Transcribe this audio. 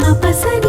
నపసరి